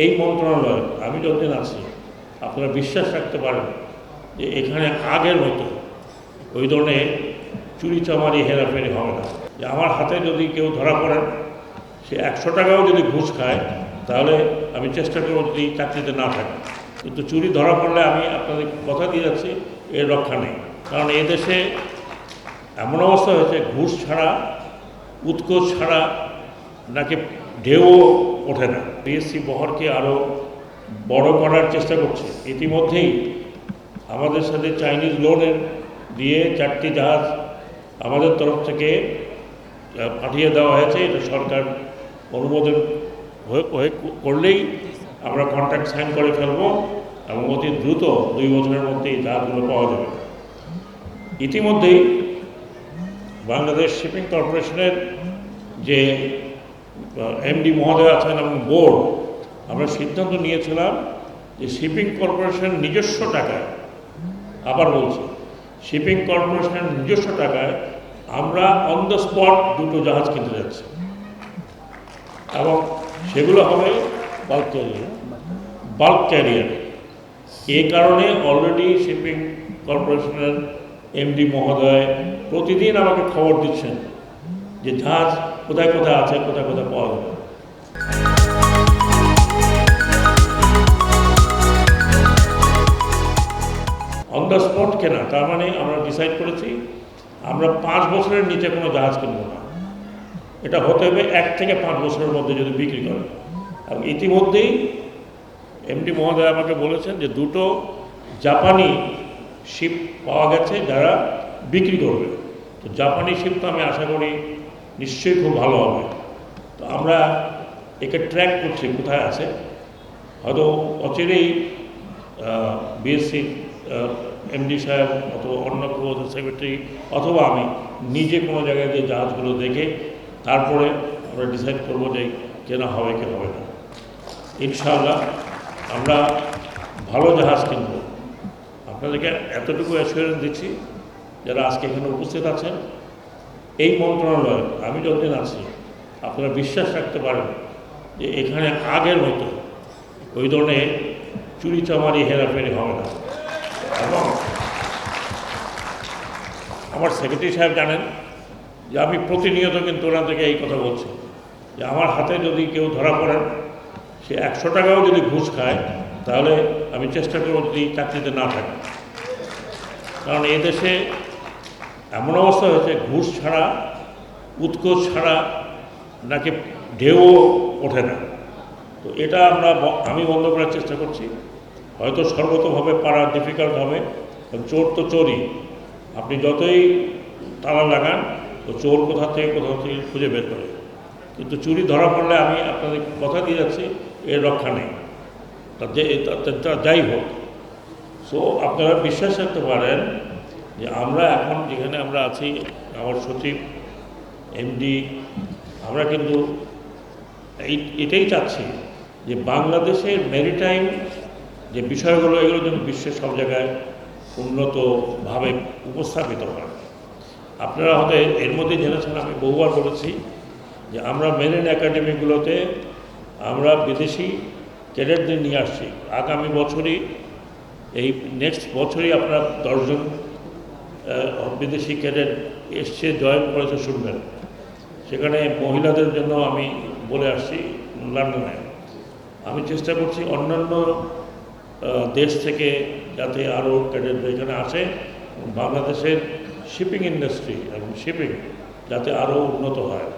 এই মন্ত্রণালয়, আমি যতদিন আছি, আপনারা বিশ্বাস রাখতে পারেন যে এখানে আগের মতো ওই ধরনের চুরি চামারি হেরাফেরি হবে না। যে আমার হাতে যদি কেউ ধরা পড়েন সে একশো টাকাও যদি ঘুষ খায়, তাহলে আমি চেষ্টা করব যদি চাকরিতে না থাকে। কিন্তু চুরি ধরা পড়লে আমি আপনাদের কথা দিয়ে যাচ্ছি, এর রক্ষা নেই। কারণ এদেশে এমন অবস্থা হয়েছে, ঘুষ ছাড়া, উৎকোচ ছাড়া নাকি ঢেউ ওঠে না। বিএসসি বহরকে আরও বড় করার চেষ্টা করছে। ইতিমধ্যেই আমাদের সাথে চাইনিজ লোনের দিয়ে চারটি জাহাজ আমাদের তরফ থেকে পাঠিয়ে দেওয়া হয়েছে। এটা সরকার অনুমোদন হয়ে- করলেই আমরা কন্ট্রাক্ট সাইন করে ফেলব এবং অতি দ্রুত দুই বছরের মধ্যেই জাহাজগুলো পাওয়া যাবে। ইতিমধ্যেই বাংলাদেশ শিপিং কর্পোরেশনের যে এমডি মহোদয় আছেন এবং বোর্ড আমরা সিদ্ধান্ত নিয়েছিলাম যে শিপিং কর্পোরেশন নিজস্ব টাকায়, আবার বলছি শিপিং কর্পোরেশনের নিজস্ব টাকায় আমরা অন দ্য স্পট দুটো জাহাজ কিনতে যাচ্ছি। এবং সেগুলো হবে বাল্ক ক্যারিয়ার বাল্ক ক্যারিয়ার এই কারণে অলরেডি শিপিং কর্পোরেশনের এমডি মহোদয় প্রতিদিন আমাকে খবর দিচ্ছেন যে জাহাজ কোথায় কোথায় আছে, কোথায় কোথায় পাওয়া যাবে অন দ্য স্পট কেনা, তার মানে আমরা ডিসাইড করেছি, আমরা পাঁচ বছরের নিচে কোনো জাহাজ কিনবো না। এটা হতে হবে এক থেকে পাঁচ বছরের মধ্যে যদি বিক্রি করে এবং ইতিমধ্যেই এমডি মহোদয় আমাকে বলেছেন যে দুটো জাপানি শিপ পাওয়া গেছে যারা বিক্রি করবে। তো জাপানি শিপ তো আমি আশা করি নিশ্চয়ই খুব ভালো হবে। তো আমরা একে ট্র্যাক করছি, কোথায় আছে। হয়তো অচিরেই বিএসসি এমডি সাহেব অথবা অন্য কেউ সেক্রেটারি অথবা আমি নিজে কোনো জায়গায় যে জাহাজগুলো দেখে তারপরে আমরা ডিসাইড করব যে কেনা হবে কি হবে না। ইনশাআল্লাহ আমরা ভালো জাহাজ কিনব। আপনাদেরকে এতটুকু অ্যাসুরেন্স দিচ্ছি, যারা আজকে এখানে উপস্থিত আছেন এই মন্ত্রণালয়, আমি যতদিন আছি, আপনারা বিশ্বাস রাখতে পারেন যে এখানে আগের মতো ওই ধরনের চুরি চামারি হেরাফেরি হবে না। এবং আমার সেক্রেটারি সাহেব জানেন যে আমি প্রতিনিয়ত কিন্তু থেকে এই কথা বলছি যে আমার হাতে যদি কেউ ধরা পড়েন সে একশো টাকাও যদি ঘুষ খায়, তাহলে আমি চেষ্টা করব যদি চাকরিতে না থাকে। কারণ এই দেশে এমন অবস্থা হয়েছে, ঘুষ ছাড়া, উৎকোচ ছাড়া নাকি ঢেউ ওঠে না। তো এটা আমরা আমি বন্ধ করার চেষ্টা করছি। হয়তো সর্বতভাবে পারা ডিফিকাল্ট হবে চোর তো চোরই। আপনি যতই তালা লাগান, তো চোর কোথা থেকে কোথাও থেকে খুঁজে বের করে। কিন্তু চুরি ধরা পড়লে আমি আপনাদের কথা দিয়ে যাচ্ছি, এর রক্ষা নেই। তা যাই হোক। সো আপনারা বিশ্বাস রাখতে পারেন যে আমরা এখন যেখানে আমরা আছি, আমার সচিব, এমডি, আমরা কিন্তু এই, এটাই চাচ্ছি যে বাংলাদেশের মেরিটাইম যে বিষয়গুলো, এগুলো যেন বিশ্বের সব জায়গায় উন্নতভাবে উপস্থাপিত হয়। আপনারা হয়তো এর- মধ্যে জেনেছেন, আমি বহুবার বলেছি যে আমরা মেরিন একাডেমিগুলোতে আমরা বিদেশি ক্যাডেটদের নিয়ে আসছি। আগামী বছরই, এই নেক্সট বছরই আপনারা দশজন বিদেশি ক্যাডেট এসছে, জয়েন করেছে শুনবেন। সেখানে মহিলাদের জন্য আমি বলে আসছি লন্ডনে। আমি চেষ্টা করছি অন্যান্য দেশ থেকে যাতে আরও ক্যাডেট এখানে আসে। বাংলাদেশের শিপিং ইন্ডাস্ট্রি এবং শিপিং যাতে আরও উন্নত হয়।